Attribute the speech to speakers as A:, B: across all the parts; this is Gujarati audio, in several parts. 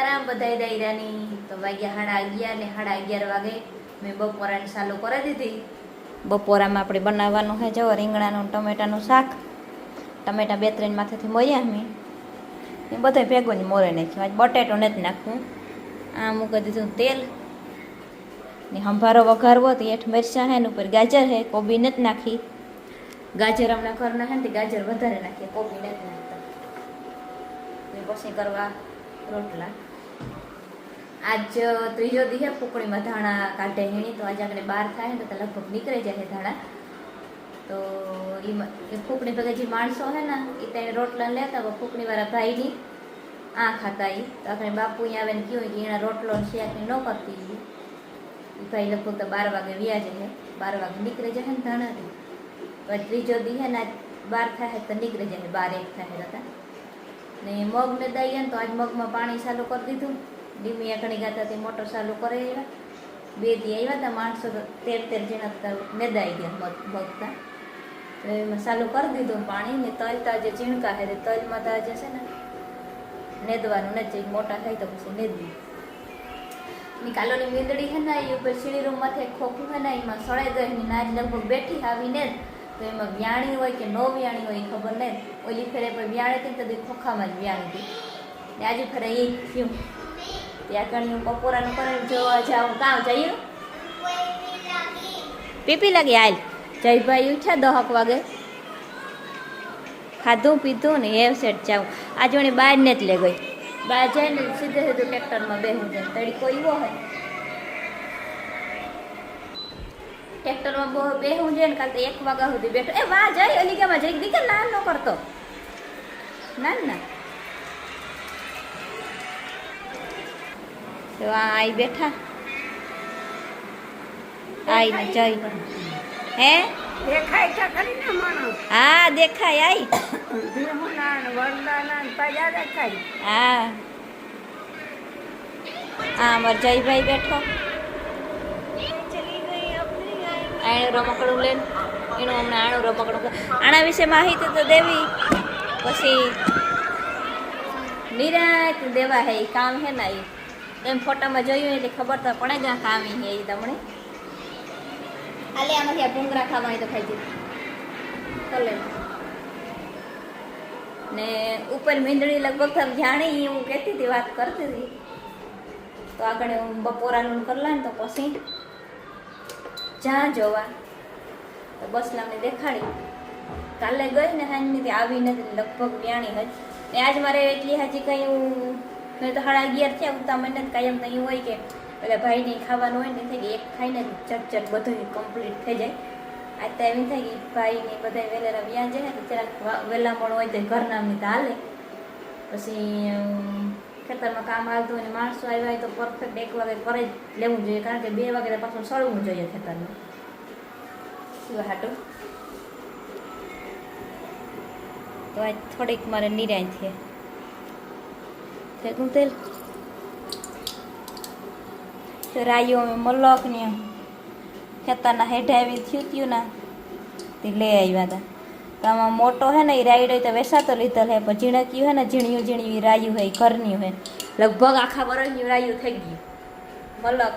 A: સીતારામ બધાય દાયરાની. તો વાગ્યા સાડા અગિયાર ને સાડા અગિયાર વાગે મેં બપોરાની ચાલુ કરી દીધી. બપોરામાં આપણે બનાવવાનું છે જો, રીંગણાનું, ટમેટાનું શાક. ટમેટા બે ત્રણ માથેથી મોર્યા મેં. એ બધા ભેગો જ મોરે નાખ્યું. આજ બટેટો નથી નાખવું. આ મૂકી દીધું તેલ. ને સંભારો વઘારવો તો હેઠ મરચાં હે ને ઉપર ગાજર હે, કોબી નથી નાખી. ગાજર હમણાં ઘરના હે ને ગાજર વધારે નાખીએ, કોબી નથી નાખતા. પછી કરવા રોટલા. આજ ત્રીજો દી હે ફૂકણીમાં ધાણા કાઢે હેણી, તો આજે આપણે બહાર થાય ને તો લગભગ નીકળી જાય ધાણા. તો એ ફૂકણી ભેગા જે માણસો હે ને એ તેને રોટલા લેતા હોય ફૂકણીવાળા ભાઈની આ ખાતા એ તો આપણે બાપુ અહીંયા આવે ને કહ્યું કે એના રોટલો ને શાક ને કરતી એ ભાઈ લગભગ તો બાર વાગે વ્યાજે છે બાર વાગે નીકળી જાય ને ધાણાથી તો. ત્રીજો દી હે ને બાર થાય તો નીકળી જાય બાર એક થાય હતા ને મગ ને દઈએ ને તો આજ મગમાં પાણી ચાલુ કરી દીધું. ડીમી ઘણી ગાતા તે મોટર ચાલુ કરી આવ્યા બે દી આવ્યા હતા માણસો તેર તેર જણા મેદાઈ ગયા ભગતા. તો એમાં ચાલુ કરી દીધું પાણી ને તલ તા જે ચીણકા હે તલમાં તો છે ને. નેદવાનું નથી મોટા થાય તો પછી નેદવી ની કાલોની મીંદડી હે ને એ ઉપર સીડી રૂમ માથે ખોખું હે ને એમાં સળાઈ ગઈ ને નાજ લગભગ બેઠી આવીને જ તો એમાં વ્યાણી હોય કે નો વ્યાણી હોય ખબર નહીં ઓલી ફેરે પણ વ્યાણી હતી ને તે ખોખામાં જ વ્યાણી હતી. આજે ફેરે એ થયું. ત્યાં હું બપોરાનું કરે જોવા જાઉં. કાં જઈએ? પીપી લાગી હાલ. જયભાઈ ઉઠ્યા દહક વાગે. ખાધું, પીધું ને એવ સેટ જાઉં. આજે વળી બહાર ને જ લે ગઈ. બહાર જાય ને સીધે સીધું ટ્રેક્ટરમાં બેહું જાય તડકો એવો હોય ટ્રેક્ટરમાં બહુ બેહું જાય ને કાલ તો એક વાગ્યા સુધી બેઠો. એ વાહ, જાય કેમાં જઈ દીકર ના ન કરતો. ના ના. તો આ આઈ બેઠા. આઈને જઈ. હે?
B: દેખાય છે ખરી ને માણસ?
A: હા દેખાય આઈ. હા. આ અમાર જયભાઈ બેઠો. આણું રમકડું લઈને. એનું હમણાં આણું રમકડું આના વિશે માહિતી તો દેવી. પછી નિરાત દેવા હે કામ હે ને ઈ. એમ ફોટામાં જોયું એટલે ખબર તો પડે જ ખાવી છે એ તમને. આલે આમાંથી આ ભૂંગરા ખાવાની તો ખાઈ કલે ને ઉપર મીંદડી લગભગ તમે જાણી એવું હું કહેતી હતી વાત કરતી હતી. તો આગળ હું બપોરાનું કરલા ને તો પછી જ્યાં જોવા. તો બસ લામને દેખાડી. કાલે ગઈ ને સાંજની આવી નથી લગભગ બ્યાણી હજ ને આજ મારે એટલી હાજી કંઈ હું મેં તો સાડા અગિયાર થયા ઉતા મને કાયમ નહીં હોય કે પેલા ભાઈને ખાવાનું હોય ને થઈ ગઈ એક ખાઈને ચટ ચટ બધું કમ્પ્લીટ થઈ જાય. આ તો એમ થાય કે ભાઈને બધા વહેલા વ્યાજ જાય તો જરાક વહેલા મળો હોય તો ઘરના અમને હાલે. પછી ખેતરમાં કામ આવતું હોય ને માણસો આવ્યા હોય તો પરફેક્ટ એક વાગે કરે જ લેવું જોઈએ, કારણ કે બે વાગે પાછું સળવું જોઈએ ખેતરમાં. શું હાટું? તો આજ થોડીક મારે નિરાય છે. તેલ તો રાયો અમે મલક ને ખેતરના હેઠે આવી થયું ત્યું ના તે લઈ આવ્યા હતા તો આમાં મોટો હે ને એ રાયડો તો વેસાતો લીધેલ હે પણ ઝીણક્યું હે ને ઝીણ્યું ઝીણ્યું રાયું હે ઈ ઘરનું હે લગભગ આખા વરસની રાયું થઈ ગયું મલક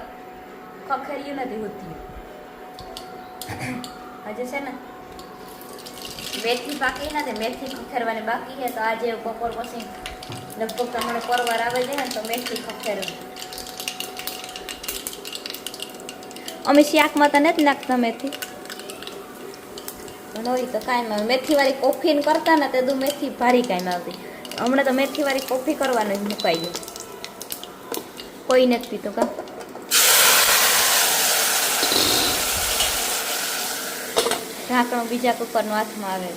A: ખખેર્યું નથી હોતી હજુ છે ને મેથી બાકી નથી મેથી ખખેરવાની બાકી છે તો આજે બપોર પછી લગભગ તમારો પરવાર આવે છે ને, તો મેથી ખખેરવી અમે શાકમાં તો નથી નાખતા મેથી. નવી તો કાંઈ આવે. મેથીવાળી કોફી કરતા ને તે દુ મેથી ભારી કાંઈ આવતી. હમણાં તો મેથીવાળી કોફી કરવાનું જ મુકાઈ ગયું કોઈ નથી પીતું કા? ઢાંકણું બીજા કુકરનું હાથમાં આવે.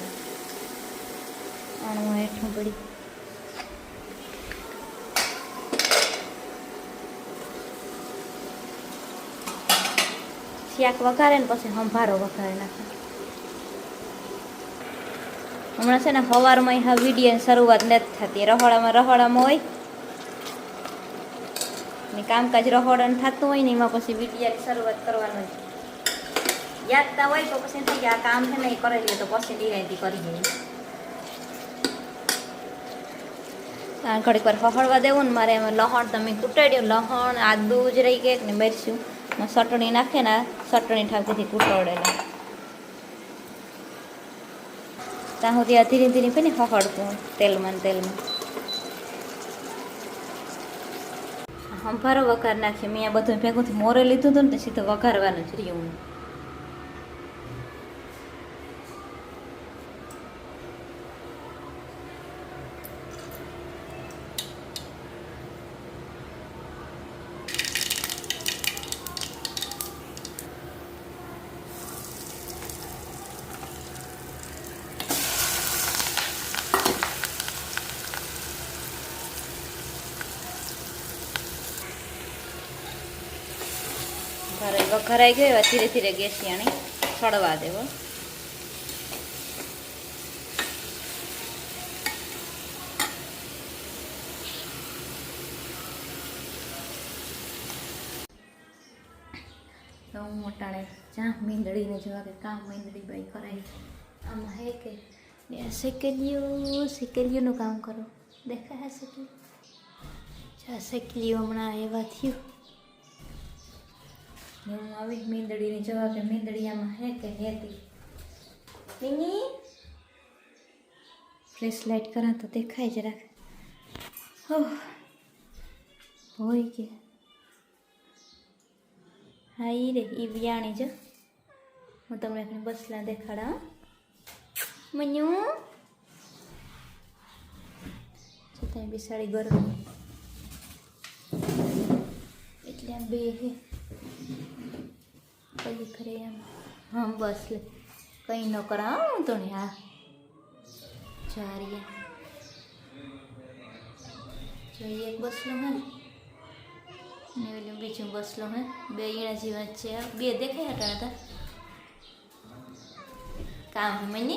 A: આણું હેઠું પડી. શાક વઘારે ને પછી સંભારો વઘારે નાખે. હમણાં છે ને સવારમાં હા વિડીયોની શરૂઆત નથી થતી. રહોડામાં રહોડામાં હોય. ને કામકાજ રહોડાનું થતું હોય ને એમાં પછી વિડીયાની શરૂઆત કરવાનું યાદતા હોય તો પછી થઈ આ કામ છે ને એ કરી લઈએ તો પછી નિરાયતી કરી દઈએ ઘડીક વાર હળવા દેવું ને મારે એમાં લહણ તમે કૂટાડ્યું લહણ, આદુ જ રહી ગયા ને મરચું. માં ચટણી નાખે ને ચટણી ઠાકીથી કૂટોડેલા ત્યાં સુધી આ ધીરે ધીરે કરીને હળતું તેલમાં તેલમાં. હંભારો વઘાર નાખ્યો મેં આ બધું ભેગુંથી મોરે લીધું હતું ને સીધું વઘારવાનું જ રહ્યું. ઘરે વઘારાઈ ગયો એવા ધીરે ધીરે ગેસ યાણી સળવા દેવો. તો હું મોટાડે જ્યાં મીંદડીને જોવા કે કામ મીંદડી બાઈ કરાય આમાં હે કે ને શેકેલીઓનું કામ કરો. દેખાય હે શેકેલિયું ચા શેકેલિયું હમણાં એવા થયું. ને હું આવી મીંદડીની જવા કે મીંદડી હે કે હેતી? મિની? ફ્લેશ લાઇટ કરા તો દેખાય જરાક હો હોય કે? હા એ રે એ વિયાણી જો. હું તમને બસલા દેખાડા. મન્યુ? છતાં બિસાડી ગરમી? એટલે બે હે. કઈ ખરે એમ. હમ બસ લે. કંઈ ન કરા. તો ને હા. ચારીએ જોઈએ એક બસલો હે. ને ઓલું બીજું બસલો હે. બે ઈણા જીવન છે. બે દેખાય હતા હતા કામ મને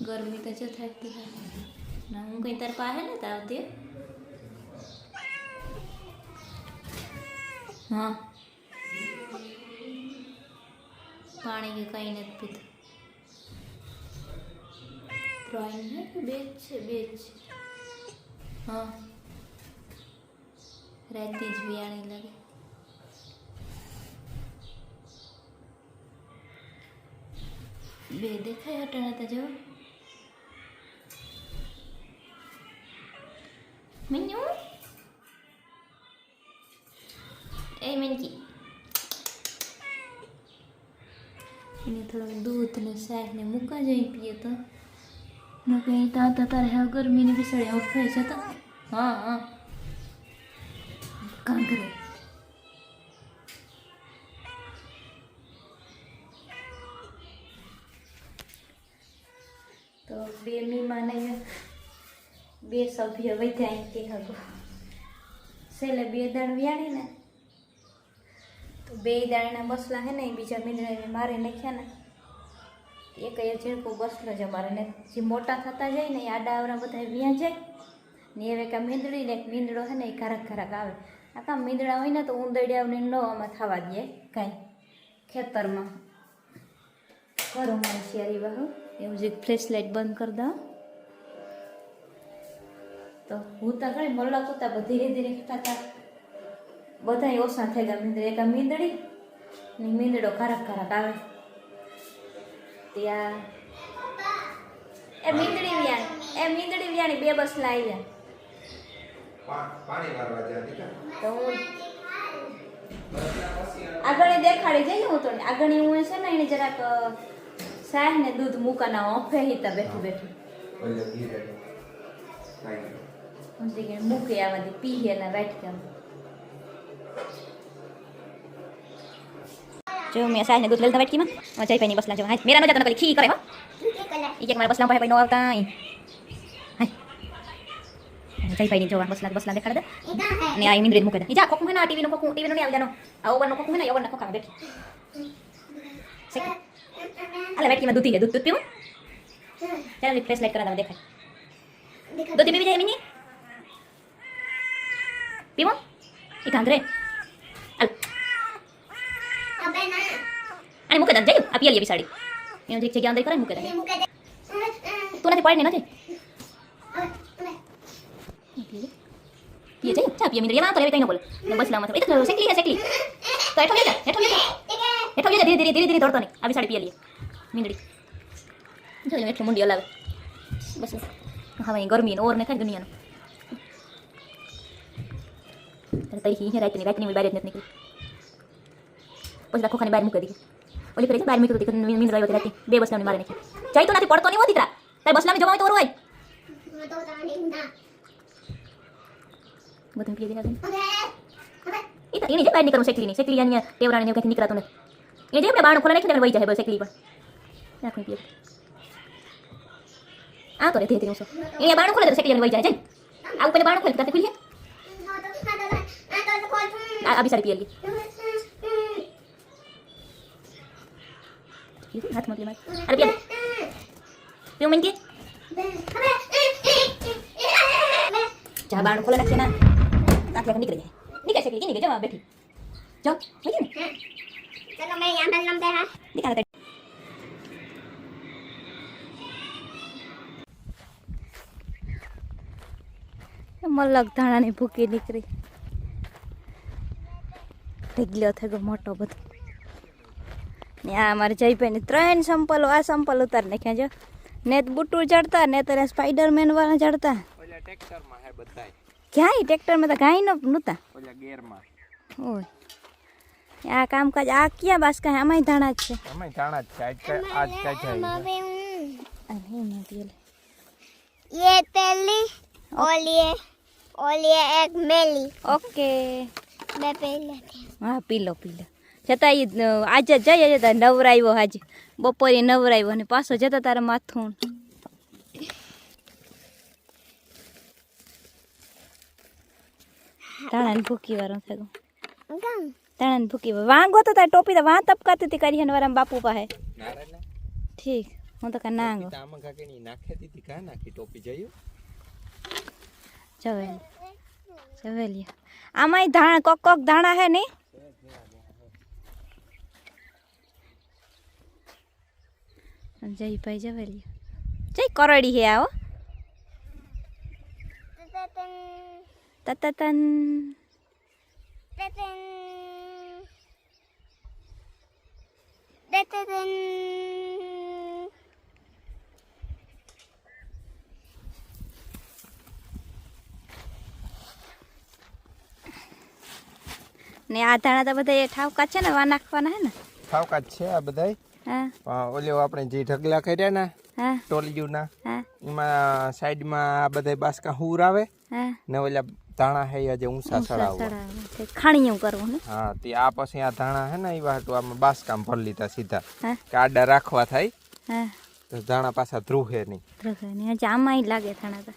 A: ગરમી તો જો થતી ના હું કંઈ તાર પાસે ને તાવતી હા. પાણી કે કંઈ નથી પીતું. ડ્રોઈંગ હે કે બે જ છે? બે જ છે હા. રાતે જ વિયાણી લાગે. બે દેખાય હટાણા તા જો. મિન્યુ? એ મિનકી. એને થોડુંક દૂધ ને શાક ને મૂકા જઈ પીએ તો. ન કઈ તાતા તારે હવે ગરમીની બિસાડી છે તો. હા હા. કાંકરે તો બે મીમાને બે સભ્ય વધ્યા કે હગો છેલ્લે બે દાણ વ્યાણી ને. તો બે દાણાના બસલા હે ને બીજા મીંદડાને મારે નાખ્યા ને. એક ઝીણકો બસલો જ અમારે ને, જે મોટા થતા જાય ને, એ આડા આવડા બધા વ્યાં જાય. ને હવે કાં મીંદડી ને મીંદડો છે ને, એ ઘરાક ઘરાક આવે. આ કાં મીંદડા હોય ને, તો ઉંદડિયાઓને ન આમાં થવા દે કાંઈ. ખેતરમાં. કરો મારી શિયારી બહુ એવું જ ફ્લેશ લાઇટ બંધ કરી દઉં. તો હું તો ઘણી મલ્લા કૂતા ધીરે ધીરે ધીરે થતા બધા ઓછા થઈ ગયા મીંદડી. એક મીંદડી ને મીંદડો ખરાક ખરાક આવે. ત્યાં એ મીંદડી વ્યાણી એ મીંદડી વ્યાણી બે બસ લાવી
C: પા- પાણી વાળવા જ્યાં દીકરા
A: તો હું આગળ દેખાડી જઈએ હું તો આગળ હું છે ને એને જરાક સાહેબ ને દૂધ મૂકાના ઓફે હિતા બેઠી બેઠી. હું મૂકે આમાંથી પીએ ના વાટકા જો મેં સાહેબ ને દૂધ લેતા વાટકીમાં હું જઈ પૈની બસલા જો હા મેરા નો જતો નકલી ખી કરે હો. ઈ કે મારા બસલા કોઈ નો આવતા, હાય. જઈ પૈની જોવા બસલા બસલા દેખાડ દે. ને આ ઇમિન્દ્રિત મૂકે દે. ઈ જા કોક હે ના ટીવી નો કોક ટીવી નો નહીં આવી જાનો આ ઓવર નો કોક હે ઓવર નો કોક કોકા બેઠી. અલે દૂધ હે દૂધ દૂધ પીવું? ચાલ રિફ્રેશ લાઈટ કરા દે દેખાય. દૂધ પીવી જાય, મિની? પીવો? ઈ કાંદરે અલ અને મૂકે દે જયું આ પીએ લીએ બિસાડી એનો જે જગ્યા અંદર કરે મૂકે દે તું નથી પડી નથી પીએ પીએ જઈ ચા પીએ મીંદડી એમાં તો લેવી કઈ ન બોલે ને બસ લામાં એ તો સેકલી છે સેકલી તો હેઠો લેજા હેઠો લેજા હેઠો લેજા ધીરે ધીરે ધીરે ધીરે દોડતો નહીં આવી સાડી પીએ લઈએ મીંદડી જો લે એટલી મુંડી હલાવે બસ હવે ગરમી ને ઓર ને ખાઈ દુનિયાનો તરી રાતની રાતની બહાર જ નથી નીકળી પછી રાખો ખાને બહાર મૂકી દીધી ઓલી કરી છે બહાર મૂકી દીધી મીંદ રહ્યો રાતી બે બસ મારે નાખી જઈ તો નથી પડતો નહીં હો દીકરા તારે બસ જવા હોય તો ઓરું હોય બધું પીએ દીધા એ તો એની જે બહાર નીકળું શેકલી નહીં શેકલી જાની ટેવરાણી ને કંઈક નીકળાતો નથી એ જે આપણે બાણ ખોલા નાખી દે વહી જાય બસ પણ રાખું પીએ આ તો રે ધીરે ધીરે ઉસો એ બાણ ખોલે તો શેકલી વહી જાય જઈ આવું પેલા બાણ ખોલે તાતે ખુલી આ આ બી હાથ મોકલી માર. અરે પેલું પેલું મન કે? જા બાણ ખોલે નાખે ના આખી આખી નીકળી જાય. નીકળી શકે નીકળી જવા બેઠી. જો હોય ને.
B: ચલો મેં યહાં પર લંબે હા.
A: નીકળા મલક ધાણાની ભૂકી નીકળી. ઢગલ્યો થઈ મોટો બધો. ને આ અમારે જયભાઈને ત્રણ સંપલો આ સંપલ ઉતાર નાખ્યા જો ને બુટુ ચડતા ને તારે સ્પાઈડરમેન વાળા ચડતા. ક્યાંય ટ્રેક્ટરમાં તો કાંઈ ન નહોતા. આ કામકાજ આ ક્યાં બાસકા આમાંય ધાણા જ છે.
C: આમાંય ધાણા જ છે. આજ કઈ આજ કઈ
A: થાય
B: અરે નથી યે પેલી. ઓલીએ ઓલીએ એક મેલી.
A: ઓકે.
B: બે પેલી
A: હા પીલો પીલો. ઈ અ, આજે જઈએ જતા નવરાવ્યો આજે. બપોરે નવરાવ્યો અને પાછો જતા તારા માથું. તાણાને ભૂકી વાળો થયો. તાણાને ભૂકી. વાંગો તો તાર ટોપી તો વાં તપકાતી હતી કરી હન વારામ બાપુ પાસે. ઠીક હું તો કા નાંગો.
C: આમાં કાકીની કાં? નાખી ટોપી
A: આમાંય ધાણા કોક કોક ધાણા હે નહીં? જયભાઈ જવેલી જય કરોડી હે આવો. તતતન. ને આ ધાણા તો બધા ઠાવકા છે ને વા નાખવાના હે ને?
C: ઠાવકા છે આ બધાય.
A: હા.
C: આપણે જે ઢગલા કર્યા ને ટોલિયુંના એમાં સાઈડમાં આ બધા બાસકા હુર આવે ને ઓલા ધાણા હે આજે ઊંસા
A: સડાવે ખાણીયું કરવું ને?
C: હા તે આ પછી આ ધાણા હે ને એ વાટું આમાં બાસકામ ભરી લીધા સીધા. કાડા રાખવા થાય તો ધાણા પાછા ધ્રુહે નહીં.
A: દ્રગની હજી આમાંય લાગે ધાણા તો.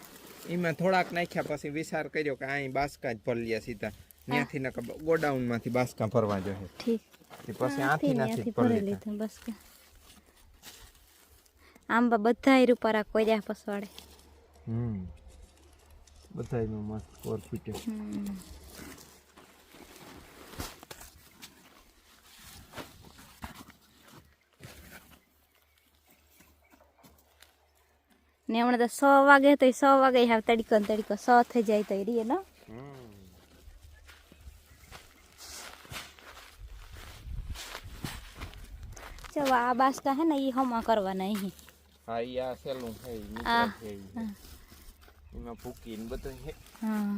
C: એમાં થોડાક નાખ્યા પછી વિચાર કર્યો કે અહીં બાસકા જ ભરી લ્યા સીધા. ત્યાંથી ગોડાઉનમાંથી બાસકા ભરવા જોઈએ.
A: ઠીક.
C: તે પછી આથી નથી
A: ભરી
C: લીધા
A: બસ આંબા બધા રૂપારા કોર્યા પસવાડે
C: હમ. બધાયનો મસ્ત કોર ફૂટ્યો.
A: ને હમણાં તો સો વાગે તો સો વાગે હાવ તડકો ને તડીકો સો થઈ જાય તો રીએ ને? ચલો આ બાસકા હે ને એ હમા કરવાના અહીં
C: હા ઈ આ સેલું છે
A: આ,
C: છે. એમાં ભૂકી બધું હે.
A: હા.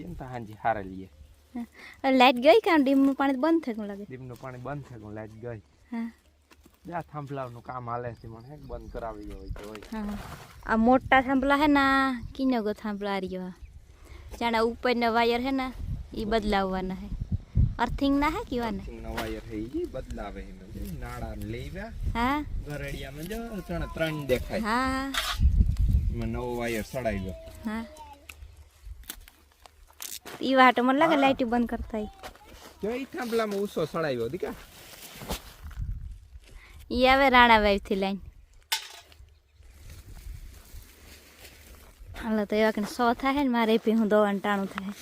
C: ને તો હાંજી હારે લઈએ.
A: લાઈટ ગઈ કે ડીમનું પાણી બંધ થઈ ગયું લાગે?
C: નું પાણી બંધ થઈ ગયું લાઈટ ગઈ.
A: હા.
C: જા થાંભલાવનું કામ હાલે છે મને હેક બંધ કરાવી હોય તો હોય.
A: આ મોટા થાંભલા હે ના કિનો ગો થાંભલા રહ્યો જાણે ઉપરના વાયર હે ને એ બદલાવવાના હે. અર્થિંગ ના હે કેવાના
C: સિંગના વાયર હે ઈ બદલાવે હે નાડા નાળા લેવા
A: હા.
C: ગરડિયામાં જો ત્રણ ત્રણ દેખાય.
A: હા
C: એમાં નવો વાયર સડાવ્યો
A: હા. ઈ વાટો મને લાગે લાઈટ બંધ કરતા.
C: જો ઈ થાંભલામાં ઊંચો સડાવ્યો દીકા.
A: ઈ આવે રાણા વાઈફથી લાઈન. હાલો, તો એવા કે સો થાય ને, મારે પી હું દોવાનું ટાણું થાય.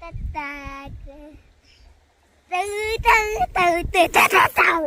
B: 哒哒哒哒哒哒哒哒哒哒